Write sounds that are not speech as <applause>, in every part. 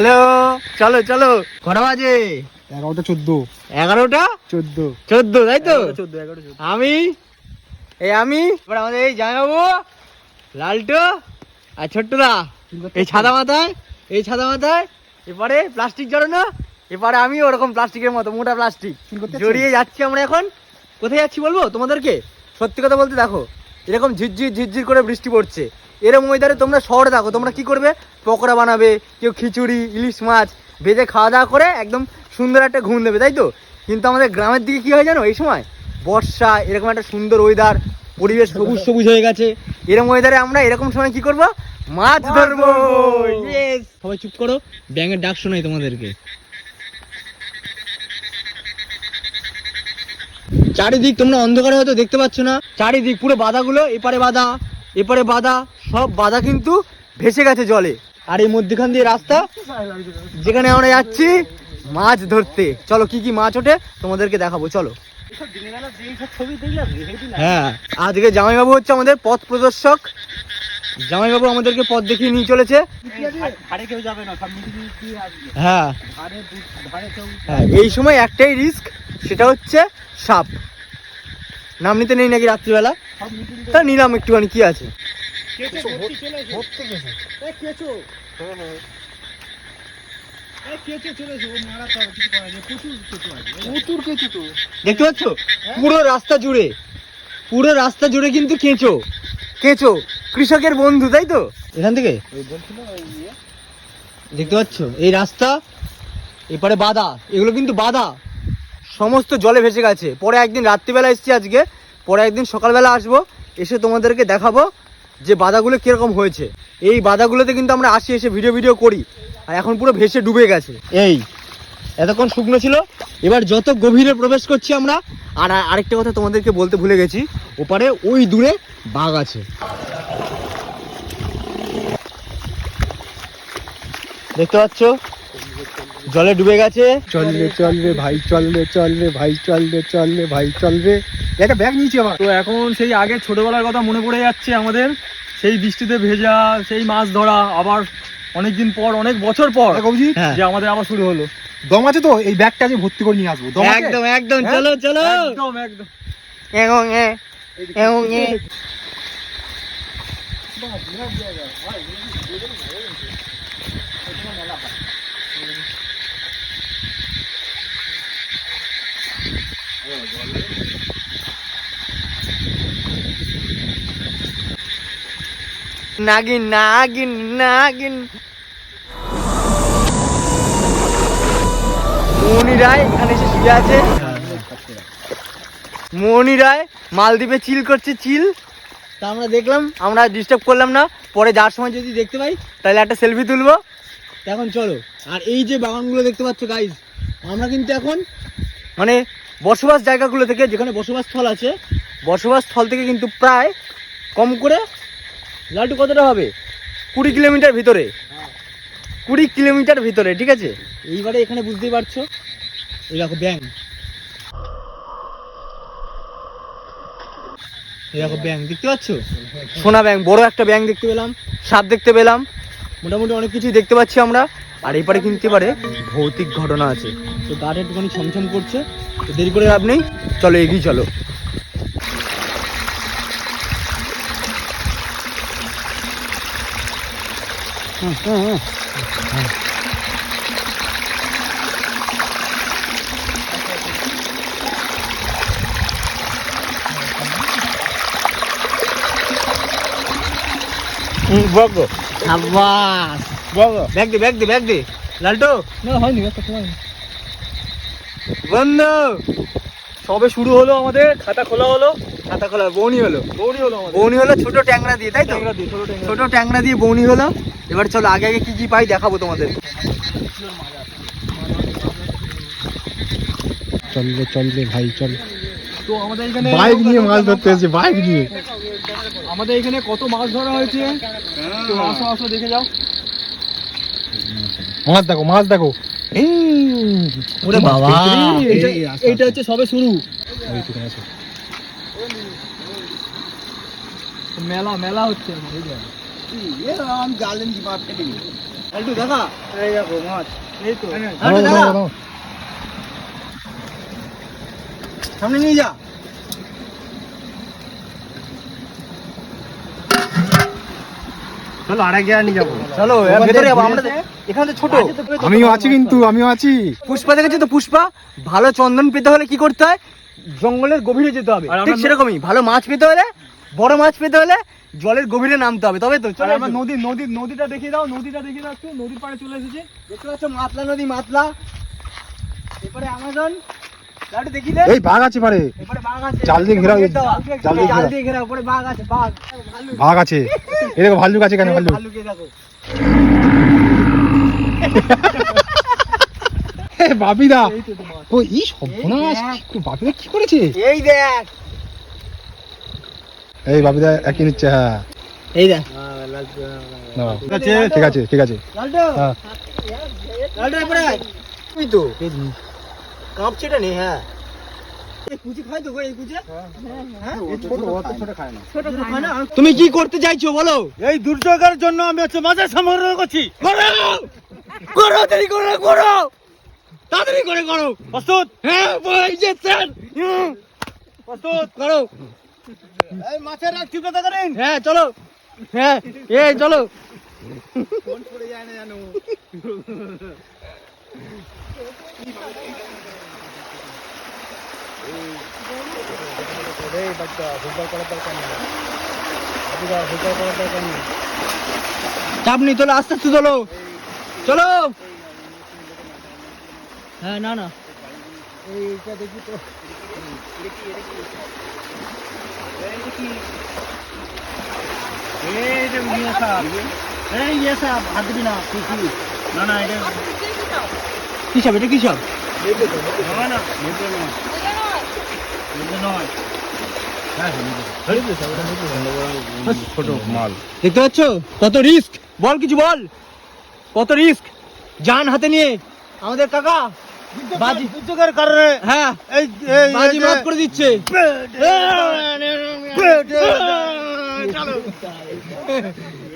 Hello চলো চলো। কটা বাজে? এগারোটা চোদ্দ। এগারোটা? চোদ্দ। চোদ্দ তাই তো? চোদ্দ এগারো চোদ্দ। আমি? এই আমি? এবার আমাদের এই জামাইবাবু লালটু আর ছোট্টদা। এই ছাদা মাথায় এই ছাদা মাথায় এবারে প্লাস্টিক জড়ানো এবারে আমি ওরকম প্লাস্টিকের মতো মোটা প্লাস্টিক। জড়িয়ে যাচ্ছি আমরা এখন। কোথায় যাচ্ছি বলব তোমাদেরকে? সত্যি কথা বলতে দেখো এরকম ঝিরঝির ঝিরঝির করে বৃষ্টি পড়ছে। এরকম ওয়েদারে তোমরা শহরে থাকো তোমরা কি করবে? পকোড়া বানাবে কেউ খিচুড়ি ইলিশ মাছ ভেজে খাওয়া দাওয়া করে একদম সুন্দর একটা ঘুম দেবে তাই তো? কিন্তু আমাদের গ্রামের দিকে কি হয় জানো এই সময়? বর্ষা এরকম একটা সুন্দর ওয়েদার পরিবেশ সবুজ সবুজ হয়ে গেছে। এরকম ওয়েদারে আমরা এরকম সময় কি করব? মাছ ধরবো! সবাই চুপ করো ব্যাঙের ডাক শোনাই তোমাদেরকে। চারিদিক তোমরা অন্ধকারে হয়তো দেখতে পাচ্ছ না। চারিদিক পুরো বাধাগুলো, এপারে বাধা এপারে বাধা, সব বাধা কিন্তু ভেসে গেছে জলে। আর এই মধ্যখান দিয়ে রাস্তা, যেখানে আমরা যাচ্ছি, মাছ ধরতে। চলো, কি কি মাছ ওঠে তোমাদেরকে দেখাবো, চলো। হ্যাঁ আজকে জামাইবাবু হচ্ছে আমাদের পথ প্রদর্শক। জামাইবাবু আমাদেরকে পথ দেখিয়ে নিয়ে চলেছে। হ্যাঁ। হ্যাঁ এই সময় একটাই রিস্ক সেটা হচ্ছে সাপ। নাম নিতে নেই নাকি রাত্রিবেলা? তা নিলাম একটুখানি কি আছে? কেঁচো তো দেখতে পাচ্ছ? পুরো রাস্তা জুড়ে। পুরো রাস্তা জুড়ে কিন্তু কেঁচো। কেঁচো। কৃষকের বন্ধু তাই তো? এখান থেকে? ইয়ে। দেখতে পাচ্ছ? এই রাস্তা এপারে বাধা। এগুলো কিন্তু বাধা। সমস্ত জলে ভেসে গেছে। পরে একদিন রাত্রিবেলা এসছি আজকে। পরে একদিন সকালবেলা আসব। এসে তোমাদেরকে দেখাবো যে বাধাগুলো কীরকম হয়েছে। এই বাধাগুলোতে কিন্তু আমরা আসি, এসে ভিডিও ভিডিও করি। আর এখন পুরো ভেসে ডুবে গেছে। এই, এতক্ষণ শুকনো ছিল। এবার যত গভীরে প্রবেশ করছি আমরা, আর আর- আরেকটা কথা তোমাদেরকে বলতে ভুলে গেছি, ওপারে ওই দূরে বাঘ আছে। দেখতে পাচ্ছ? জলে ডুবে গেছে। চল রে চল রে ভাই চল রে চল রে ভাই চল রে চল রে ভাই চল রে একটা ব্যাগ নিয়েছি আমার তো এখন সেই আগে ছোটবেলার কথা মনে পড়ে যাচ্ছে আমাদের। সেই বৃষ্টিতে ভেজা সেই মাছ ধরা আবার অনেকদিন পর অনেক বছর পর অভিজিৎ হ্যাঁ। যে আমাদের আবার শুরু হলো। দম আছে তো? এই ব্যাগটা যে ভর্তি করে নিয়ে আসব। দম একদম একদম হ্যাঁ? চলো চলো। একদম একদম। এবং এ, এবং নাগিন নাগিন নাগিন। মনি রায় এখানে এসে শুয়ে আছে। মনি রায় মালদ্বীপে চিল করছে চিল তা আমরা দেখলাম। আমরা ডিস্টার্ব করলাম না। পরে যাওয়ার সময় যদি দেখতে পাই তাহলে একটা সেলফি তুলবো। এখন চলো। আর এই যে বাগানগুলো দেখতে পাচ্ছ গাইজ আমরা কিন্তু এখন মানে বসবাস জায়গাগুলো থেকে যেখানে বসবাস স্থল আছে বসবাস স্থল থেকে কিন্তু প্রায় কম করে লালটু কতটা হবে? কুড়ি কিলোমিটার ভিতরে। কুড়ি কিলোমিটার ভিতরে ঠিক আছে? এইবারে এখানে বুঝতেই পারছ। এই দেখো ব্যাংক এই দেখো ব্যাংক দেখতে পাচ্ছ? সোনা ব্যাংক বড় একটা ব্যাংক দেখতে পেলাম সাপ দেখতে পেলাম। মোটামুটি অনেক কিছুই দেখতে পাচ্ছি আমরা। আর এপারে কিন্তু এবারে ভৌতিক ঘটনা আছে। তো গাটা একটুখানি ছমছম করছে। তো দেরি করে লাভ নেই। চলো এগিয়ে চলো। হুম, হুম, হুম। হুম, বগো সাবাস বলো ব্যাগ দে ব্যাগ দে ব্যাগ দে। লালটো। না হয়নি। বন্ধু সবে শুরু হলো আমাদের খাতা খোলা হলো। খাতা খোলা বৌনি হলো। দৌড়ি হলো আমাদের। বৌনি হলো ছোট ট্যাংরা দিয়ে তাই তো? ছোট ট্যাংরা দিয়ে। বৌনি হলো। এবার চলো আগে আগে কি কি পাই দেখাবো তোমাদের। চল রে চল রে ভাই চল। তো আমাদের এখানে বাইক নিয়ে মাছ ধরতে বাইক নিয়ে। আমাদের এখানে কত মাছ ধরা হয়েছে? তো আসো আসো দেখে যাও। মাছ দেখো মাছ দেখো। ওরে বাবা এইটা এইটা হচ্ছে সবে শুরু। মেলা মেলা হচ্ছে আমাদের এই দেখো। এই দেখো মাছ। এই তো। সামনে নিয়ে যা। চলো আরেক নিয়ে যাব। চলো ভেতরে আমরা এখানে ছোট। আমিও আছি কিন্তু আমিও আছি। পুষ্পা দেখেছ তো পুষ্পা? ভালো চন্দন পেতে হলে কি করতে হয়? জঙ্গলের গভীরে যেতে হবে। ঠিক সেরকমই ভালো মাছ পেতে হলে বড় মাছ পেতে হলে জলের গভীরে নামতে হবে। তবে তো চলো আমরা নদী নদী নদীটা দেখিয়ে দাও নদীটা দেখিয়ে দাও একটু নদীর পাড়ে চলে এসেছি। দেখতে পাচ্ছ মাতলা নদী মাতলা। এরপরে আমাজন। এই বাঘ আছে পারে বাঘ আছে। জাল দিয়ে ঘেরা জাল দিয়ে ঘেরা। উপরে বাঘ আছে বাঘ। ভালুক বাঘ আছে। এই দেখো ভাল্লুক আছে কেন ভাল্লুক? ভালুকে দেখো। <laughs> বাপিদা। ও এই সর্বনাশ তো বাপিদা কি করেছে? এই দেখ। এই বাপিদা একই নিচ্ছে হ্যাঁ এই দেখ। ঠিক আছে? ঠিক আছে ঠিক আছে। লালটু। হ্যাঁ। তো। কাঁপছে নেই হ্যাঁ। এই কুচি খাই তো গো, এই কুচি। হ্যাঁ। তুমি কি করতে চাইছো বলো? এই দুর্যোগের জন্য আমি হচ্ছে মাছের সংগ্রহ করছি। করো! করো দেরি করো না, করো! তাড়াতাড়ি করে করো। প্রস্তুত? হ্যাঁ বই যে স্যার প্রস্তুত? করো। এই মাছের রাখ তীব্রতা করেন? হ্যাঁ চলো। হ্যাঁ এই চলো। কোন ছড়ে যায় না জানো? চাপ নেই তোলো আস্তে আস্তে তোলো চলো। হ্যাঁ না না। এই যে নিয়ে সাপ। এই ইয়ে হাত দিবি না। না না এটা কি এটা কি সব না না। নেবে না নেবে নয় ছোট মাল। দেখতে পাচ্ছ? কত রিস্ক। বল কিছু বল। কত রিস্ক। জান হাতে নিয়ে। আমাদের কাকা। বাজি কারণে হ্যাঁ এই বাজি মাফ করে দিচ্ছে।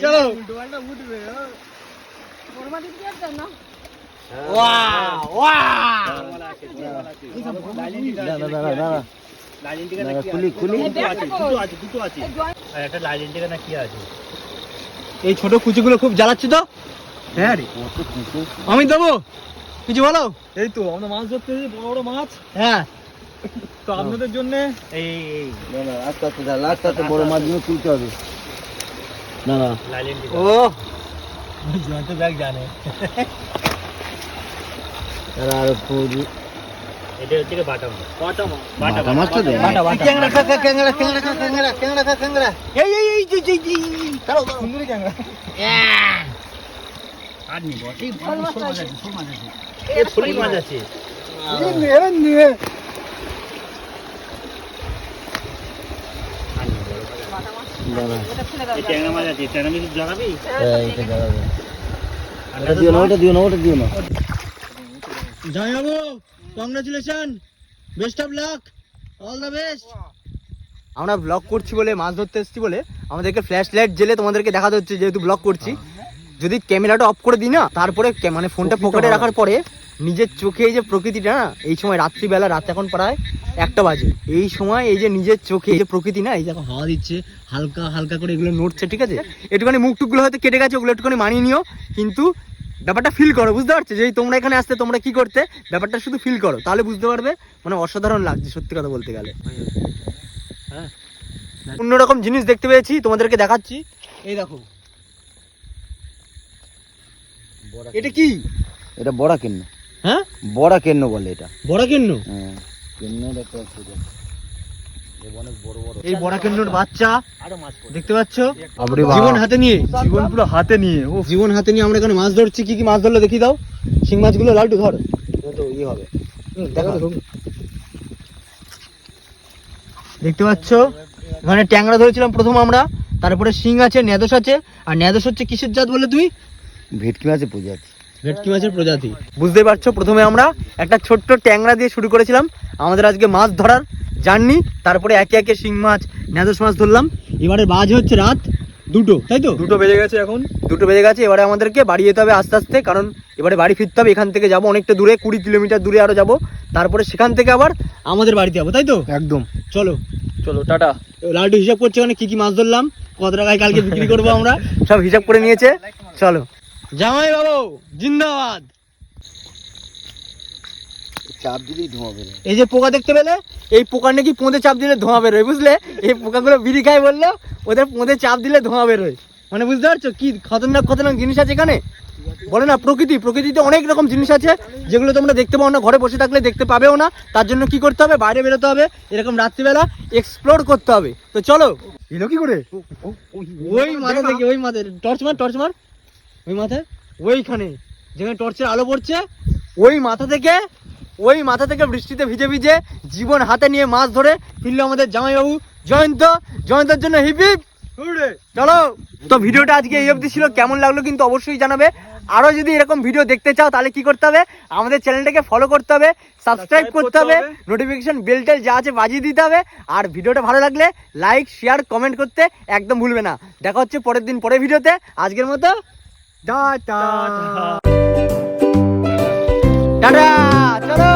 চলো। এই ছোট কুচিগুলো খুব জ্বালাচ্ছে তো? হ্যাঁ আমি দেবো? কিছু বলো এই তো আমরা মাছ ধরতে বড় বড় মাছ হ্যাঁ তো আপনাদের জন্য এই আস্তে আস্তে দাঁড়া আস্তে আস্তে বড় মাছগুলো তুলতে হবে না না ও জয়ন্ত ব্যাগ জানে আর এটা হচ্ছে বাটা মাছ বাটা মাছ বাটা মাছ তো দে ক্যাংড়া খা ক্যাংড়া ক্যাংড়া খা ক্যাংড়া ক্যাংড়া খা ক্যাংড়া এই এই এই জি জি জি দাঁড়াও দাঁড়াও সুন্দরী ক্যাংড়া congratulation. Best of luck all the best আমরা ব্লগ করছি বলে মাছ ধরতে এসেছি বলে আমাদেরকে ফ্ল্যাশ লাইট জেলে তোমাদেরকে দেখাতে হচ্ছে যেহেতু ব্লগ করছি। যদি ক্যামেরাটা অফ করে দিই না তারপরে মানে ফোনটা পকেটে রাখার পরে নিজের চোখে এই যে প্রকৃতিটা না এই সময় রাত্রিবেলা রাত এখন প্রায় একটা বাজে। এই সময় এই যে নিজের চোখে এই যে প্রকৃতি না এই যে হাওয়া দিচ্ছে হালকা হালকা করে এগুলো নড়ছে ঠিক আছে? একটুখানি মুখ টুকগুলো হয়তো কেটে গেছে ওগুলো একটুখানি মানিয়ে নিও কিন্তু ব্যাপারটা ফিল করো বুঝতে পারছ? যে এই তোমরা এখানে আসতে তোমরা কি করতে ব্যাপারটা শুধু ফিল করো তাহলে বুঝতে পারবে মানে অসাধারণ লাগছে সত্যি কথা বলতে গেলে। হ্যাঁ। অন্যরকম জিনিস দেখতে পেয়েছি তোমাদেরকে দেখাচ্ছি। এই দেখো এটা কি? এটা বড়া কেন্ন। হ্যাঁ? বড়া কেন্ন বলে এটা। বড় কেন্ন? হ্যাঁ। কেন্নর একটা এই বড় কেন্নর বাচ্চা দেখতে পাচ্ছ? জীবন হাতে নিয়ে জীবন পুরো হাতে নিয়ে ও জীবন হাতে নিয়ে আমরা এখানে মাছ ধরছি কি কি মাছ ধরলো দেখি দাও। শিং মাছগুলো লালটু ধর। তো ইয়ে হবে। দেখো দেখতে পাচ্ছ? এখানে ট্যাংরা ধরেছিলাম প্রথম আমরা তারপরে শিং আছে নেদস আছে আর নেদস হচ্ছে কিসের জাত বলে তুমি ভেটকি মাছের প্রজাতি। ভেটকি মাছের প্রজাতি। বুঝতেই পারছ? প্রথমে আমরা একটা ছোট্ট ট্যাংরা দিয়ে শুরু করেছিলাম। আমাদের আজকে মাছ ধরার জার্নি। তারপরে একে একে শিং মাছ নেদস মাছ ধরলাম। এবারে বাজে হচ্ছে রাত দুটো তাই তো? দুটো বেজে গেছে এখন। দুটো বেজে গেছে এবারে আমাদেরকে বাড়ি যেতে হবে আস্তে আস্তে কারণ এবারে বাড়ি ফিরতে হবে। এখান থেকে যাব অনেকটা দূরে কুড়ি কিলোমিটার দূরে আরও যাব। তারপরে সেখান থেকে আবার আমাদের বাড়িতে যাব তাই তো? একদম। চলো। চলো টাটা। লাড্ডু হিসাব করছে মানে কি কি মাছ ধরলাম কত টাকায় কালকে বিক্রি করব আমরা? সব হিসাব করে নিয়েছে। চলো। জামাই বাবু জিন্দাবাদ। চাপ দিলেই ধোঁয়া বেরোয়। এই যে পোকা দেখতে পেলে এই পোকার নাকি পোঁদে চাপ দিলে ধোঁয়া বেরোয় বুঝলে? এই পোকাগুলো বিড়ি খায় বলল ওদের পোঁদে চাপ দিলে ধোঁয়া বেরোয়। মানে বুঝতে পারছ কি খতরনাক খতরনাক জিনিস আছে এখানে? বলে না প্রকৃতি প্রকৃতিতে অনেক রকম জিনিস আছে যেগুলো তোমরা দেখতে পাও না ঘরে বসে থাকলে দেখতে পাবেও না। তার জন্য কি করতে হবে? বাইরে বেরোতে হবে। এরকম রাত্রিবেলা এক্সপ্লোর করতে হবে। তো চলো। এলো কি করে? ওই মাথা থেকে ওই মাথায়। টর্চ মার টর্চ মার। ওই মাথায়? ওইখানে যেখানে টর্চের আলো পড়ছে ওই মাথা থেকে ওই মাথা থেকে বৃষ্টিতে ভিজে ভিজে জীবন হাতে নিয়ে মাছ ধরে ফিরলো আমাদের জামাইবাবু। জয়ন্ত জয়ন্তের জন্য হিপ হিপ। হুররে। চলো। তো ভিডিওটা আজকে এই অবধি ছিল। কেমন লাগল কিন্তু অবশ্যই জানাবে। আরও যদি এরকম ভিডিও দেখতে চাও তাহলে কি করতে হবে? আমাদের চ্যানেলটাকে ফলো করতে হবে সাবস্ক্রাইব করতে হবে নোটিফিকেশন বেল টেল যা আছে বাজিয়ে দিতে হবে। আর ভিডিওটা ভালো লাগলে লাইক শেয়ার কমেন্ট করতে একদম ভুলবে না। দেখা হচ্ছে পরের দিন পরের ভিডিওতে। আজকের মতো টাটা টাটা চলো